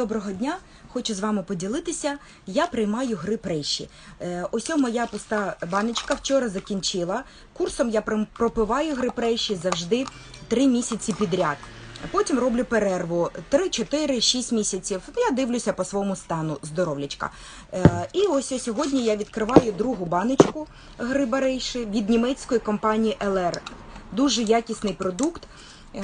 Доброго дня! Хочу з вами поділитися. Я приймаю грип рейші. Е, Ось моя пуста баночка вчора закінчила. Курсом я пропиваю грип рейші завжди 3 місяці підряд. Потім роблю перерву 3, 4, 6 місяців. Я дивлюся по своєму стану здоров'ячка. Е, І ось сьогодні я відкриваю другу баночку гриба рейші від німецької компанії LR. Дуже якісний продукт. Е,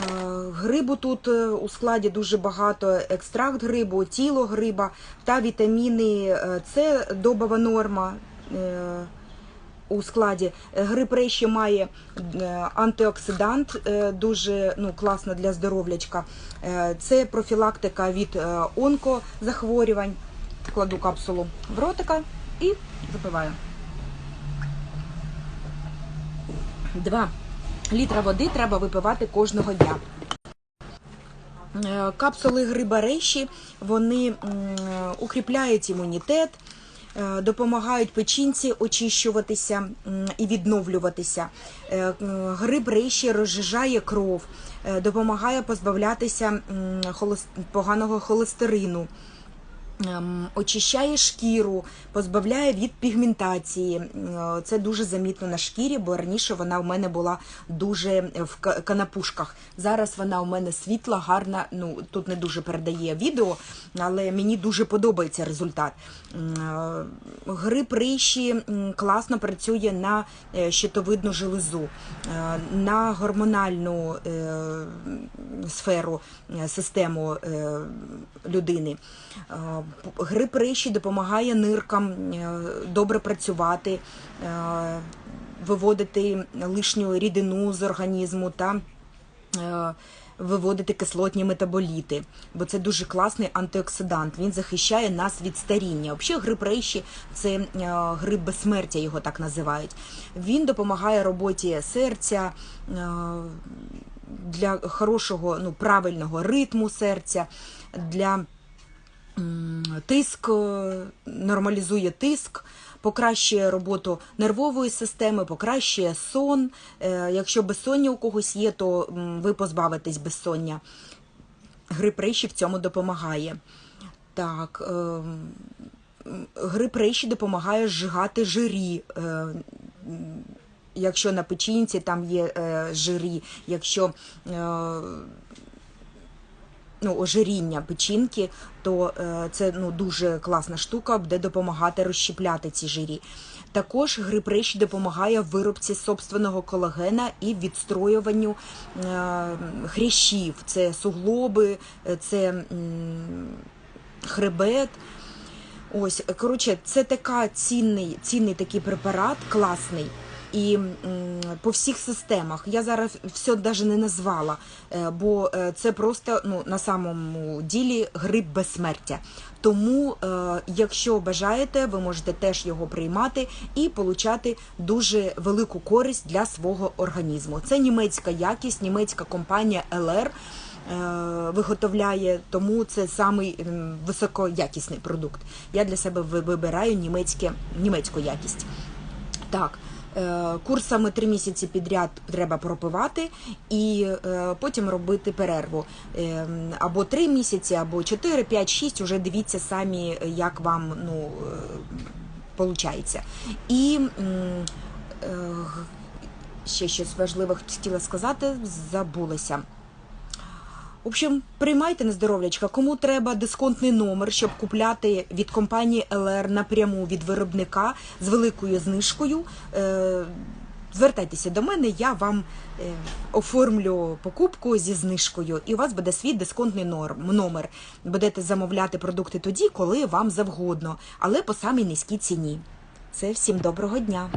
Грибу тут е, у складі дуже багато екстракт грибу, тіло гриба та вітаміни е, С, добова норма. е, У складі гриб рейші має антиоксидант, дуже ну, класно для здоров'ячка. Це профілактика від онкозахворювань. Кладу капсулу в ротика і запиваю. Два літра води треба випивати кожного дня. Е, Капсули гриба рейші вони укріпляють імунітет, е, допомагають печінці очищуватися і відновлюватися. Е, Гриб рейші розжижає кров, допомагає позбавлятися поганого холестерину. Ем, Очищає шкіру, позбавляє від пігментації. Це дуже замітно на шкірі, бо раніше вона в мене була дуже в канапушках. Зараз вона у мене світла, гарна. Ну тут не дуже передає відео, але мені дуже подобається результат. Е, Гриб риші класно працює на е, щитовидну железу, е, на гормональну сферу, систему людини. Гриб риші допомагає ниркам е, добре працювати, е, виводити лишню рідину з організму та е, виводити кислотні метаболіти, бо це дуже класний антиоксидант. Він захищає нас від старіння. Взагалі, гриб рейші це гриб безсмертя, його так називають. Він допомагає роботі серця. Для хорошого, ну правильного ритму серця, для тиск, е, нормалізує тиск, покращує роботу нервової системи, покращує сон. Е, Якщо безсоння у когось є, то ви позбавитесь безсоння. Гриб рейші в цьому допомагає. Так, е, м, гриб рейші допомагає зжигати жирі. Якщо на печінці там є жирі, якщо ну, ожиріння печінки, то е, це ну, дуже класна штука, буде допомагати розщепляти ці жирі. Також гриб речі допомагає виробці собственного колагена і відстроюванню е, хрящів. Це суглоби, е, це хребет. Ось, коротше, це така цінний, цінний такий препарат, класний. І по всіх системах я зараз все навіть не назвала, е, бо е, це просто ну, на самому ділі гриб безсмертя. Тому, е, якщо бажаєте, ви можете теж його приймати і отримати дуже велику користь для свого організму. Це німецька якість, німецька компанія LR виготовляє, тому це самий високоякісний продукт. Я для себе вибираю німецьку якість. Так. Е, Курсами три місяці підряд треба пропивати і е, потім робити перерву. Е, Або три місяці, або чотири, п'ять, шість. Уже дивіться самі, як вам ну, виходить. І ще щось важливе хотіла сказати, забулася. В общем, приймайте на здоров'ячка. Кому треба дисконтний номер, щоб купляти від компанії LR напряму від виробника з великою знижкою. Е, Звертайтеся до мене, я вам е, оформлю покупку зі знижкою, і у вас буде свій дисконтний норм, номер. Будете замовляти продукти тоді, коли вам завгодно, але по самій низькій ціні. Це всім доброго дня.